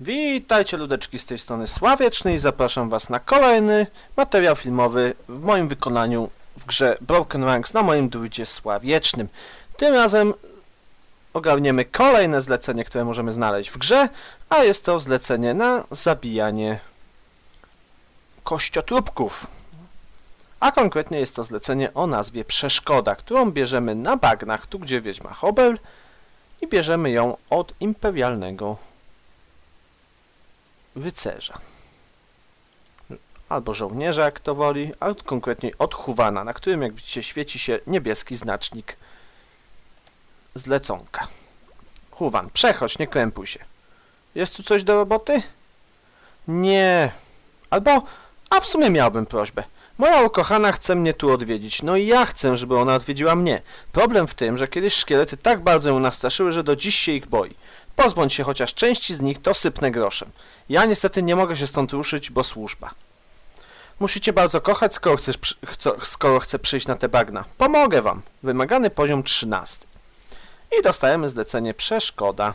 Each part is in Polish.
Witajcie ludeczki z tej strony Sławieczny i zapraszam was na kolejny materiał filmowy w moim wykonaniu w grze Broken Ranks na moim druidzie Sławiecznym. Tym razem ogarniemy kolejne zlecenie, które możemy znaleźć w grze, a jest to zlecenie na zabijanie kościotrupków. A konkretnie jest to zlecenie o nazwie Przeszkoda, którą bierzemy na bagnach, tu gdzie wiedźma Hobel i bierzemy ją od imperialnego rycerza. Albo żołnierza, jak to woli, a konkretnie od Huwana, na którym, jak widzicie, świeci się niebieski znacznik zleconka. Huwan, przechodź, nie krępuj się. Jest tu coś do roboty? Nie. Albo, a w sumie miałbym prośbę. Moja ukochana chce mnie tu odwiedzić, no i ja chcę, żeby ona odwiedziła mnie. Problem w tym, że kiedyś szkielety tak bardzo ją nastraszyły, że do dziś się ich boi. Pozbądź się chociaż części z nich, to sypnę groszem. Ja niestety nie mogę się stąd ruszyć, bo służba. Musicie bardzo kochać, skoro, chcesz, skoro chcę przyjść na te bagna. Pomogę wam. Wymagany poziom 13. I dostajemy zlecenie przeszkoda.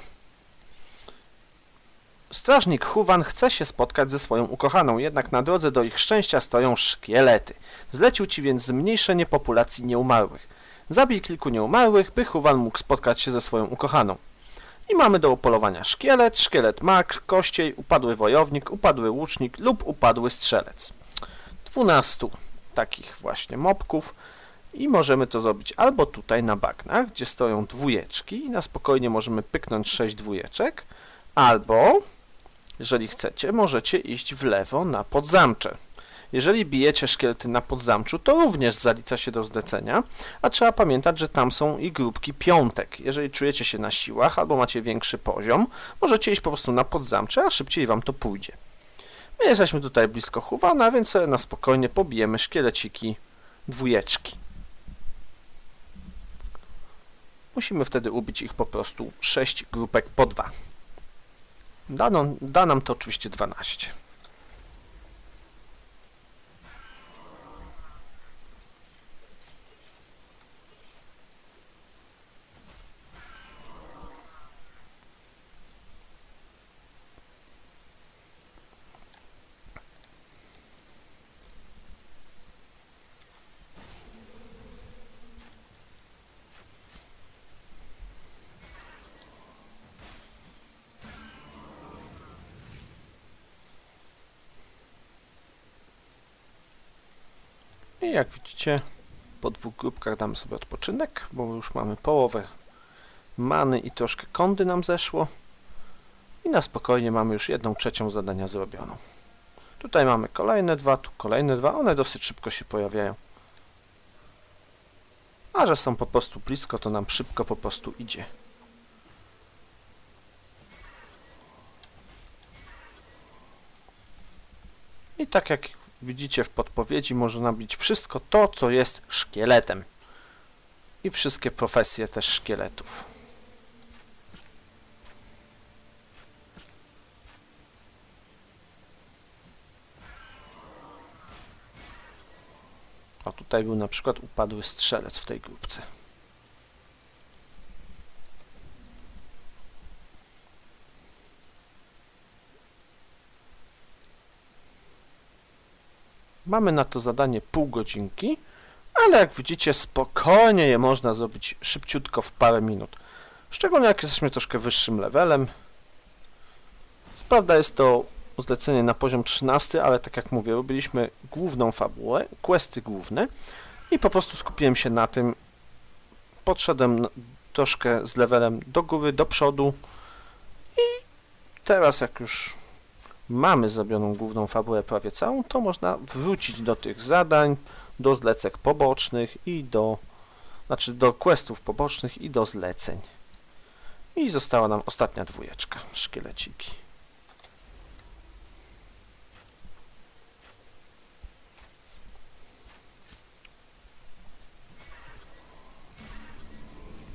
Strażnik Huwan chce się spotkać ze swoją ukochaną, jednak na drodze do ich szczęścia stoją szkielety. Zlecił ci więc zmniejszenie populacji nieumarłych. Zabij kilku nieumarłych, by Huwan mógł spotkać się ze swoją ukochaną. I mamy do upolowania szkielet, szkielet mak, kościej, upadły wojownik, upadły łucznik lub upadły strzelec. 12 takich właśnie mobków i możemy to zrobić albo tutaj na bagnach, gdzie stoją dwójeczki i na spokojnie możemy pyknąć 6 dwójeczek, albo jeżeli chcecie, możecie iść w lewo na podzamcze. Jeżeli bijecie szkielety na podzamczu, to również zalicza się do zlecenia, a trzeba pamiętać, że tam są i grupki piątek. Jeżeli czujecie się na siłach albo macie większy poziom, możecie iść po prostu na podzamcze, a szybciej wam to pójdzie. My jesteśmy tutaj blisko Huwana, więc sobie na spokojnie pobijemy szkieleciki dwójeczki. Musimy wtedy ubić ich po prostu 6 grupek po 2. Da, nam- da nam to oczywiście 12. I jak widzicie, po dwóch grupkach damy sobie odpoczynek, bo już mamy połowę many i troszkę kondy nam zeszło. I na spokojnie mamy już jedną trzecią zadania zrobioną. Tutaj mamy kolejne dwa, tu kolejne dwa. One dosyć szybko się pojawiają. A że są po prostu blisko, to nam szybko po prostu idzie. I tak jak widzicie w podpowiedzi, można bić wszystko to, co jest szkieletem. I wszystkie profesje też szkieletów. O, tutaj był na przykład upadły strzelec w tej grupce. Mamy na to zadanie pół godzinki, ale jak widzicie spokojnie je można zrobić szybciutko w parę minut. Szczególnie jak jesteśmy troszkę wyższym levelem. Prawda jest to zlecenie na poziom 13, ale tak jak mówię, robiliśmy główną fabułę, questy główne i po prostu skupiłem się na tym. Podszedłem troszkę z levelem do góry, do przodu i teraz jak już mamy zrobioną główną fabułę prawie całą, to można wrócić do tych zadań, do zlecek pobocznych i do, znaczy do questów pobocznych i do zleceń. I została nam ostatnia dwójeczka, szkieleciki.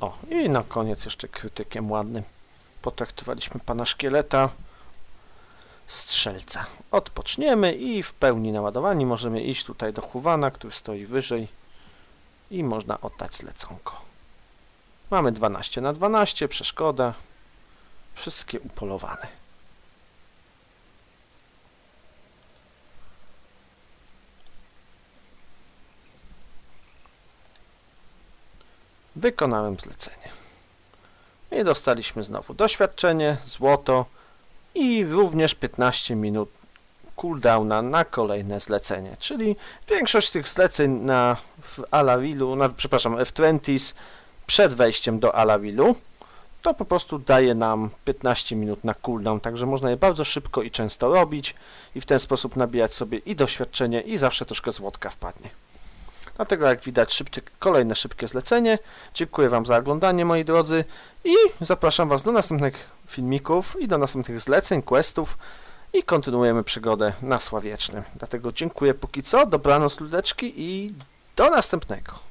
O, i na koniec jeszcze krytykiem ładnym. Potraktowaliśmy pana szkieleta strzelca. Odpoczniemy i w pełni naładowani możemy iść tutaj do Huwana, który stoi wyżej i można oddać zleconko. Mamy 12 na 12, przeszkoda. Wszystkie upolowane. Wykonałem zlecenie. I dostaliśmy znowu doświadczenie, złoto, i również 15 minut cooldowna na kolejne zlecenie. Czyli większość tych zleceń na w Alawilu, na, przepraszam, F20s przed wejściem do Alawilu to po prostu daje nam 15 minut na cooldown, także można je bardzo szybko i często robić i w ten sposób nabijać sobie i doświadczenie i zawsze troszkę złotka wpadnie. Dlatego jak widać szybkie, kolejne szybkie zlecenie. Dziękuję Wam za oglądanie moi drodzy i zapraszam Was do następnych filmików i do następnych zleceń, questów i kontynuujemy przygodę na Sławiecznym. Dlatego dziękuję póki co, dobranoc ludeczki i do następnego.